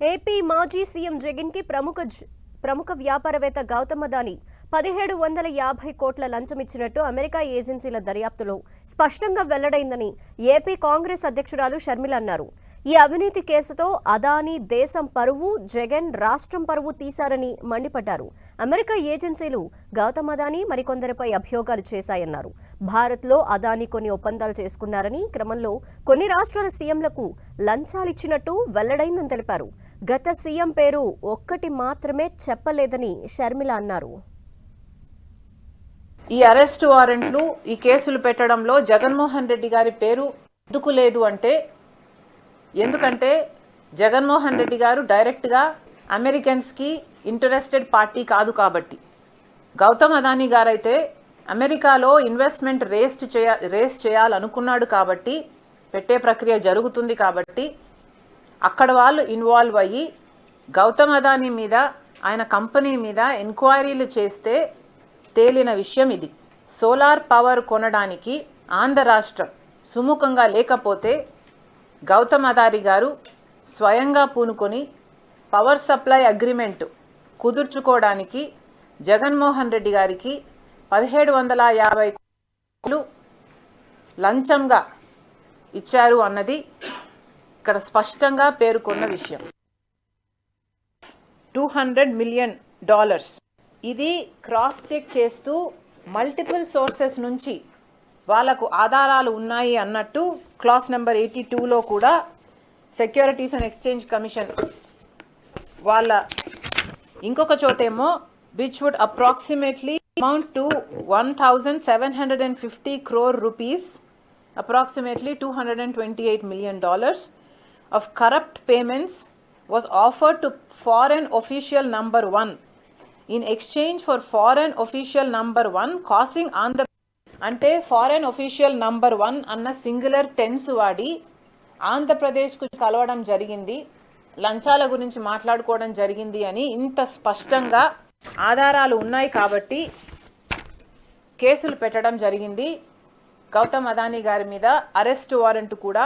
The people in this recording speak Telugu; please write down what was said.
ఏపీ మాజీ సీఎం జగన్కి ప్రముఖ జ- ప్రముఖ వ్యాపారవేత్త గౌతమ్ అదానీ పదిహేడు వందల యాభై కోట్ల లంచం ఇచ్చినట్టు అమెరికా ఏజెన్సీల దర్యాప్తులో స్పష్టంగా వెల్లడైందని ఏపీ కాంగ్రెస్ అధ్యక్షురాలు షర్మిల అన్నారు. ఈ అవినీతి కేసుతో అదాని దేశం పరువు జగన్ రాష్ట్రం పరువు తీశారని మండిపడ్డారు. అమెరికా ఏజెన్సీలు గౌతమ్ అదానీ మరికొందరిపై అభియోగాలు చేశాయన్నారు. భారత్లో అదాని కొన్ని ఒప్పందాలు చేసుకున్నారని క్రమంలో కొన్ని రాష్ట్రాల సీఎంలకు లంచాలిచ్చినట్టు వెల్లడైందని తెలిపారు. గత సీఎం పేరు ఒక్కటి మాత్రమే చెప్పలేదని షర్మిల అన్నారు. ఈ అరెస్ట్ వారెంట్లు ఈ కేసులు పెట్టడంలో జగన్మోహన్ రెడ్డి గారి పేరు ఎందుకు లేదు అంటే ఎందుకంటే జగన్మోహన్ రెడ్డి గారు డైరెక్ట్గా అమెరికన్స్కి ఇంటరెస్టెడ్ పార్టీ కాదు కాబట్టి. గౌతమ్ అదానీ గారైతే అమెరికాలో ఇన్వెస్ట్మెంట్ రేస్ట్ చేయ రేస్ చేయాలనుకున్నాడు కాబట్టి పెట్టే ప్రక్రియ జరుగుతుంది కాబట్టి అక్కడ వాళ్ళు ఇన్వాల్వ్ అయ్యి గౌతమ్ అదానీ మీద ఆయన కంపెనీ మీద ఎంక్వైరీలు చేస్తే తేలిన విషయం ఇది. సోలార్ పవర్ కొనడానికి ఆంధ్ర రాష్ట్రం సుముఖంగా లేకపోతే గౌతమ్ అదారి గారు స్వయంగా పూనుకొని పవర్ సప్లై అగ్రిమెంట్ కుదుర్చుకోవడానికి జగన్మోహన్ రెడ్డి గారికి పదిహేడు వందల యాభై కోట్లు లంచంగా ఇచ్చారు అన్నది ఇక్కడ స్పష్టంగా పేర్కొన్న విషయం. Hundred million dollars. ఇది క్రాస్ చెక్ చేస్తూ మల్టిపుల్ సోర్సెస్ నుంచి వాళ్ళకు ఆధారాలు ఉన్నాయి అన్నట్టు క్లాస్ నెంబర్ ఎయిటీ టూలో కూడా సెక్యూరిటీస్ అండ్ ఎక్స్చేంజ్ కమిషన్ వాళ్ళ ఇంకొక చోటేమో which would approximately amount to one thousand seven hundred and fifty crore rupees approximately two hundred and twenty eight million dollars of corrupt payments was offered to foreign official number 1 in exchange for foreign official number 1 causing andhra అంటే ఫారెన్ ఒఫీషియల్ నంబర్ వన్ అన్న సింగులర్ టెన్స్ వాడి ఆంధ్రప్రదేశ్కు కలవడం జరిగింది. లంచాల గురించి మాట్లాడుకోవడం జరిగింది అని ఇంత స్పష్టంగా ఆధారాలు ఉన్నాయి కాబట్టి కేసులు పెట్టడం జరిగింది. గౌతమ్ అదానీ గారి మీద అరెస్ట్ వారెంట్ కూడా